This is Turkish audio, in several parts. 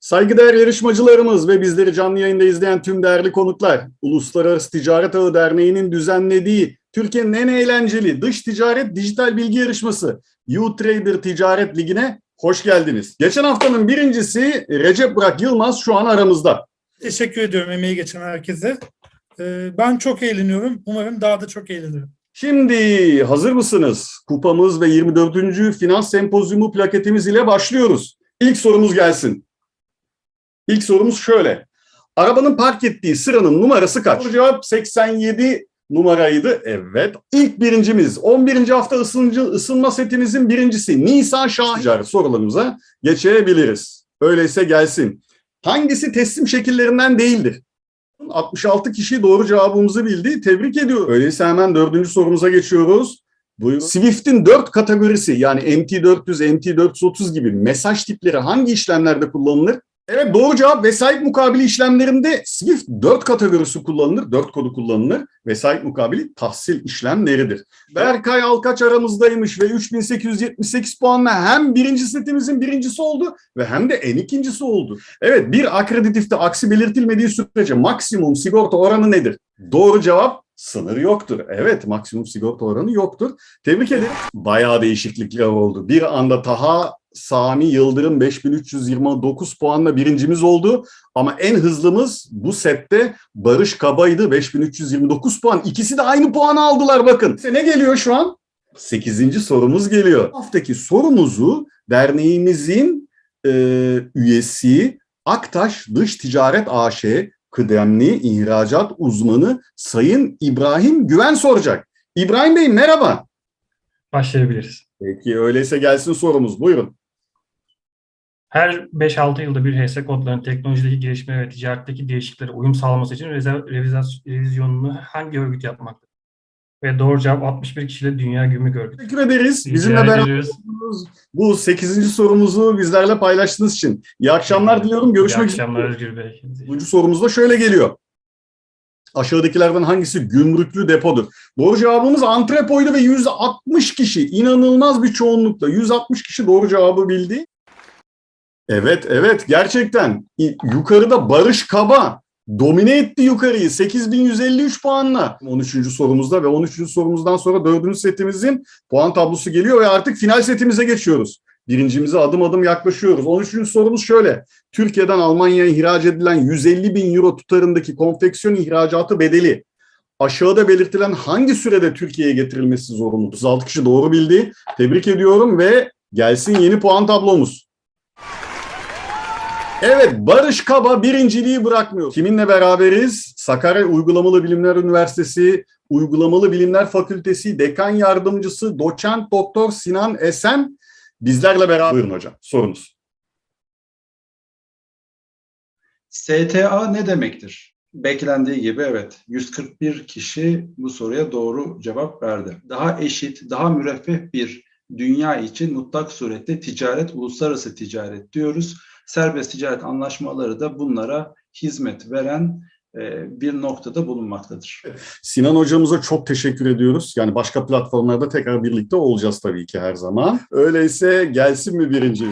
Saygıdeğer yarışmacılarımız ve bizleri canlı yayında izleyen tüm değerli konuklar, Uluslararası Ticaret Ağı Derneği'nin düzenlediği Türkiye'nin en eğlenceli dış ticaret dijital bilgi yarışması U-Trader Ticaret Ligi'ne hoş geldiniz. Geçen haftanın birincisi Recep Burak Yılmaz şu an aramızda. Teşekkür ediyorum emeği geçen herkese. Ee, Ben çok eğleniyorum. Umarım daha da çok eğlenirim. Şimdi hazır mısınız? Kupamız ve 24. Finans Sempozyumu plaketimiz ile başlıyoruz. İlk sorumuz gelsin. İlk sorumuz şöyle. Arabanın park ettiği sıranın numarası kaç? Doğru cevap 87 numaraydı. Evet. İlk birincimiz 11. hafta ısıncı, ısınma setimizin birincisi Nisan Şahin sorularımıza geçebiliriz. Öyleyse gelsin. Hangisi teslim şekillerinden değildir? 66 kişi doğru cevabımızı bildi. Tebrik ediyorum. Öyleyse hemen dördüncü sorumuza geçiyoruz. Buyurun. Swift'in dört kategorisi yani MT400, MT430 gibi mesaj tipleri hangi işlemlerde kullanılır? Evet doğru cevap vesayet mukabili işlemlerinde Swift 4 kategorisi kullanılır, 4 kodu kullanılır. Vesayet mukabili tahsil işlemleridir. Berkay Alkaç aramızdaymış ve 3878 puanla hem birinci setimizin birincisi oldu ve hem de en ikincisi oldu. Evet bir akreditifte aksi belirtilmediği sürece maksimum sigorta oranı nedir? Doğru cevap sınır yoktur. Evet maksimum sigorta oranı yoktur. Tebrik ederim. Bayağı değişiklikler oldu. Bir anda Taha Sami Yıldırım 5329 puanla birincimiz oldu. Ama en hızlımız bu sette Barış Kabay'dı 5329 puan. İkisi de aynı puanı aldılar bakın. Ne geliyor şu an? 8. sorumuz geliyor. Haftaki sorumuzu derneğimizin e, üyesi Aktaş Dış Ticaret AŞ kıdemli ihracat uzmanı Sayın İbrahim Güven soracak. İbrahim Bey merhaba. Başlayabiliriz. Peki öyleyse gelsin sorumuz. Buyurun. Her 5-6 yılda bir HS kodlarının teknolojideki gelişme ve ticaretteki değişikliklere uyum sağlaması için revizyonunu hangi örgüt yapmaktadır? Ve doğru cevap 61 kişiyle Dünya Gümrük Örgütü. Teşekkür ederiz. Rica Bizimle beraber bu 8. sorumuzu bizlerle paylaştığınız için. İyi akşamlar diliyorum. Görüşmek İyi üzere. akşamlar Özgür Bey. Bu sorumuz da şöyle geliyor. Aşağıdakilerden hangisi gümrüklü depodur? Doğru cevabımız antrepoydu ve 160 kişi inanılmaz bir çoğunlukla 160 kişi doğru cevabı bildi. Evet evet gerçekten yukarıda Barış Kaba domine etti yukarıyı 8153 puanla. 13. sorumuzda ve 13. sorumuzdan sonra 4. setimizin puan tablosu geliyor ve artık final setimize geçiyoruz. Birincimize adım adım yaklaşıyoruz. 13. sorumuz şöyle. Türkiye'den Almanya'ya ihraç edilen 150 bin euro tutarındaki konfeksiyon ihracatı bedeli aşağıda belirtilen hangi sürede Türkiye'ye getirilmesi zorunlu? 36 kişi doğru bildi. Tebrik ediyorum ve gelsin yeni puan tablomuz. Evet Barış Kaba birinciliği bırakmıyor. Kiminle beraberiz? Sakarya Uygulamalı Bilimler Üniversitesi Uygulamalı Bilimler Fakültesi Dekan Yardımcısı Doçent Doktor Sinan Esen bizlerle beraber. Buyurun hocam sorunuz. STA ne demektir? Beklendiği gibi evet 141 kişi bu soruya doğru cevap verdi. Daha eşit, daha müreffeh bir dünya için mutlak surette ticaret, uluslararası ticaret diyoruz. Serbest ticaret anlaşmaları da bunlara hizmet veren bir noktada bulunmaktadır. Sinan hocamıza çok teşekkür ediyoruz. Yani başka platformlarda tekrar birlikte olacağız tabii ki her zaman. Öyleyse gelsin mi birinci?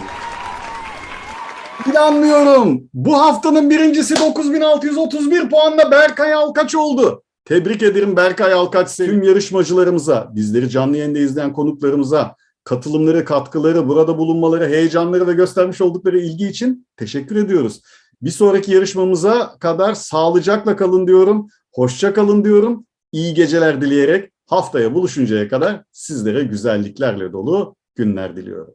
İnanmıyorum. Bu haftanın birincisi 9631 puanla Berkay Alkaç oldu. Tebrik ederim Berkay Alkaç. Tüm yarışmacılarımıza, bizleri canlı yayında izleyen konuklarımıza, katılımları, katkıları, burada bulunmaları, heyecanları ve göstermiş oldukları ilgi için teşekkür ediyoruz. Bir sonraki yarışmamıza kadar sağlıcakla kalın diyorum. Hoşça kalın diyorum. İyi geceler dileyerek haftaya buluşuncaya kadar sizlere güzelliklerle dolu günler diliyorum.